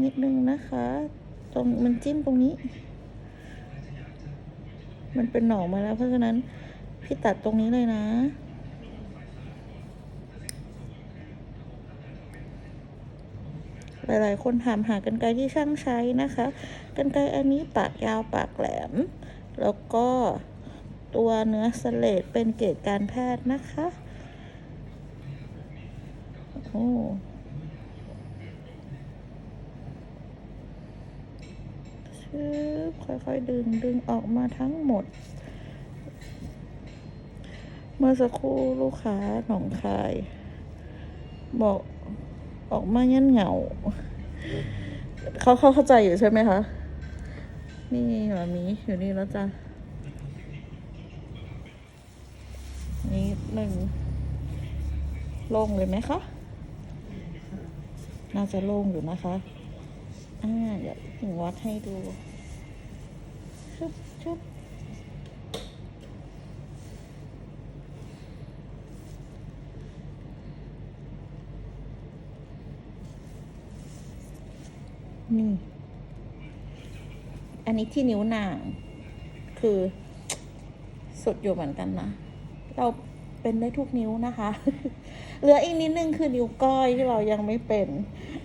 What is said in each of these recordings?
นิดนึงนะคะ ตรงมันจิ้มตรงนี้ มันเป็นหนองมาแล้วเพราะฉะนั้น พี่ตัดตรงนี้เลยนะหลายๆ คนถามหากันไกรที่ช่างใช้นะคะ กันไกรอันนี้ปากยาวปากแหลม แล้วก็ตัวเนื้อสเลดเป็นเกรดการแพทย์นะคะ โอ้ ชืบค่อยๆ ดึงดึงออกมาทั้งหมด เมื่อสักครู่ลูกค้าหนองคาย บอกออกมายันเหงาเขาเขาเข้าใจอยู่ใช่ไหมคะ นี่หมามีอยู่นี่แล้วจ้ะนี่หนึ่งโล่งเลยไหมคะ น่าจะโล่งอยู่นะคะ อ่าเดี๋ยวถึงวัดให้ดูชุบชุบนี่ อันนี้ที่นิ้วนาง คือสุดอยู่เหมือนกันนะ เราเป็นได้ทุกนิ้วนะคะ เหลืออีกนิดนึงคือนิ้วก้อยที่เรายังไม่เป็น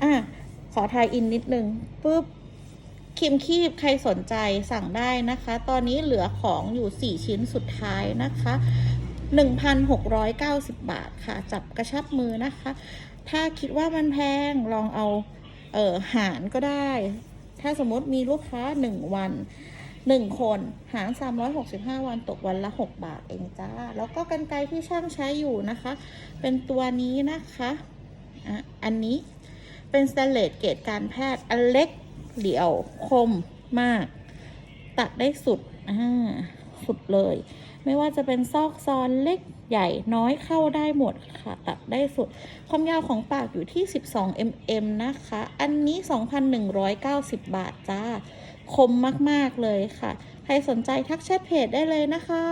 อะ อทายอินนิดนึงปุ๊บครีมคีบใครสนใจสั่งได้นะคะ ตอนนี้เหลือของอยู่ 4 ชิ้นสุดท้ายนะคะ 1,690 บาทค่ะ จับกระชับมือนะคะ ถ้าคิดว่ามันแพงลองเอาเออหารก็ได้ ถ้าสมมติมีลูกค้า 1 วัน 1 คนหาร 365 วันตกวันละ 6 บาทเองจ้า แล้วก็กันไกรที่ช่างใช้อยู่นะคะ เป็นตัวนี้นะคะอะอันนี้ เป็นสแตนเลสเกรดการแพทย์อันเล็กเดี่ยวคมมาก ตัดได้สุดอ่าสุดเลย ไม่ว่าจะเป็นซอกซอนเล็กใหญ่น้อยเข้าได้หมดค่ะ ตัดได้สุด ความยาวของปากอยู่ที่ 12 mm นะคะ อันนี้ 2,190 บาทจ้า คมมาก ๆ เลยค่ะ ใครสนใจทักแชทเพจได้เลยนะคะ